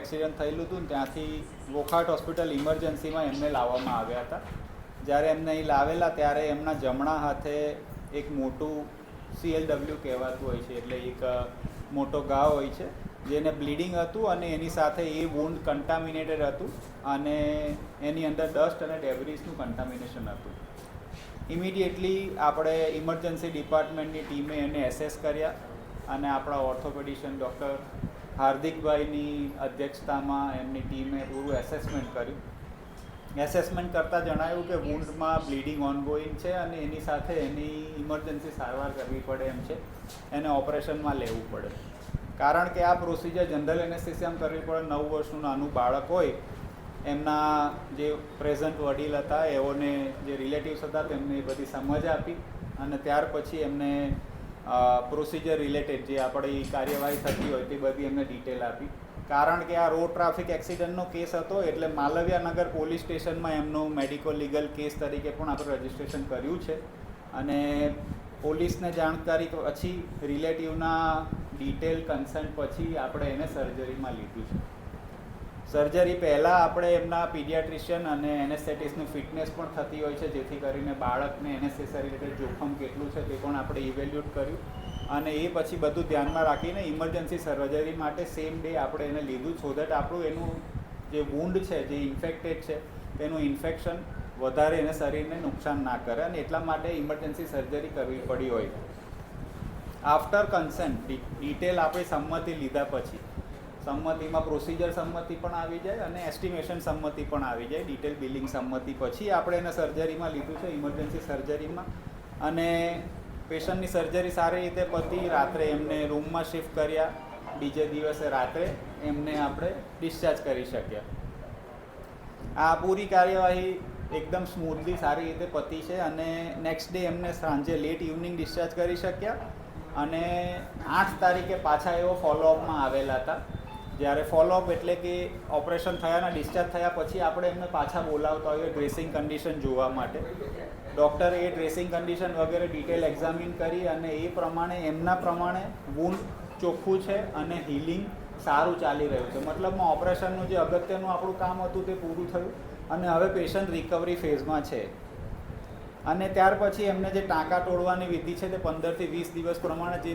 Accident થયેલું હતું ને ત્યાંથી વોખાટ હોસ્પિટલ ઇમરજન્સીમાં એમને લાવવામાં આવ્યા હતા. જ્યારે એમને અહીં લાવેલા ત્યારે એમના જમણા હાથે એક મોટું સીએલડબલ્યુ કહેવાતું હોય છે, એટલે એક મોટો ઘા હોય છે, જેને બ્લીડિંગ હતું અને એની સાથે એ વુન્ડ કન્ટામિનેટેડ હતું અને એની અંદર ડસ્ટ અને ડેબ્રીસનું કન્ટામિનેશન હતું. ઇમિડિયેટલી આપણે ઇમરજન્સી ડિપાર્ટમેન્ટની ટીમે એને એસેસ કર્યા અને આપણા ઓર્થોપેડિશિયન ડૉક્ટર હાર્દિકભાઈની અધ્યક્ષતામાં એમની ટીમે પૂરું એસેસમેન્ટ કર્યું. એસેસમેન્ટ કરતાં જણાવ્યું કે વુન્ડમાં બ્લીડિંગ ઓનગોઈંગ છે અને એની સાથે એની ઇમરજન્સી સારવાર કરવી પડે એમ છે. એને ઓપરેશનમાં લેવું પડે. કારણ કે આ પ્રોસિજર જનરલ એનેસ્થિસિયામાં કરવી પડે. નવ વર્ષનું નાનું બાળક હોય, એમના જે પ્રેઝન્ટ વડીલ હતા, એઓને જે રિલેટિવ્સ હતા, તેમને એ બધી સમજ આપી અને ત્યાર પછી એમને પ્રોસિજર રિલેટેડ જે આપણી કાર્યવાહી થતી હોય તે બધી એમને ડિટેલ આપી. કારણ કે આ રોડ ટ્રાફિક એક્સિડન્ટનો કેસ હતો, એટલે માલવ્યાનગર પોલીસ સ્ટેશનમાં એમનું મેડિકો લીગલ કેસ તરીકે પણ આપણે રજીસ્ટ્રેશન કર્યું છે. અને પોલીસને જાણકારી પછી રિલેટિવના ડિટેલ કન્સન્ટ પછી આપણે એને સર્જરીમાં લીધું છે. સર્જરી પહેલાં આપણે એમના પીડિયાટ્રિશિયન અને એનેસ્થેટિસ્ટની ફિટનેસ પણ થતી હોય છે, જેથી કરીને બાળકને એનેસ્થેસિયા રિલેટેડ જોખમ કેટલું છે તે પણ આપણે ઇવેલ્યુએટ કર્યું. અને એ પછી બધું ધ્યાનમાં રાખીને ઇમરજન્સી સર્જરી માટે સેમ ડે આપણે એને લીધું સો દેટ આપણું એનું જે વુન્ડ છે, જે ઇન્ફેક્ટેડ છે, તેનું ઇન્ફેક્શન વધારે એને શરીરને નુકસાન ના કરે અને એટલા માટે ઇમરજન્સી સર્જરી કરવી પડી હોય. આફ્ટર કન્સન્ટ ડિટેલ આપણી સંમતિ લીધા પછી સંમતિમાં પ્રોસિજર સંમતિ પણ આવી જાય અને એસ્ટિમેશન સંમતિ પણ આવી જાય. ડિટેલ બિલિંગ સંમતિ પછી આપણે એને સર્જરીમાં લીધું છે ઇમરજન્સી સર્જરીમાં અને પેશન્ટની સર્જરી સારી રીતે પતી, રાત્રે એમને રૂમમાં શિફ્ટ કર્યા. બીજે દિવસે રાત્રે એમને આપણે ડિસ્ચાર્જ કરી શક્યા. આ પૂરી કાર્યવાહી એકદમ સ્મૂથલી સારી રીતે પતી છે અને નેક્સ્ટ ડે એમને સાંજે લેટ ઇવનિંગ ડિસ્ચાર્જ કરી શક્યા. અને આઠ તારીખે પાછા એવો ફોલોઅપમાં આવેલા હતા. જ્યારે ફોલોઅપ એટલે કે ઓપરેશન થયાના ડિસ્ચાર્જ થયા પછી આપણે એમને પાછા બોલાવતા હોઈએ ડ્રેસિંગ કન્ડિશન જોવા માટે. ડૉક્ટર એ ડ્રેસિંગ કન્ડિશન વગેરે ડિટેલ એક્ઝામિન કરી અને એ પ્રમાણે, એમના પ્રમાણે વુન્ડ ચોખ્ખું છે અને હિલિંગ સારું ચાલી રહ્યું છે. મતલબમાં ઓપરેશનનું જે અગત્યનું આપણું કામ હતું તે પૂરું થયું અને હવે પેશન્ટ રિકવરી ફેઝમાં છે. અને ત્યાર પછી એમને જે ટાંકા તોડવાની વિધિ છે તે પંદરથી વીસ દિવસ પ્રમાણે જે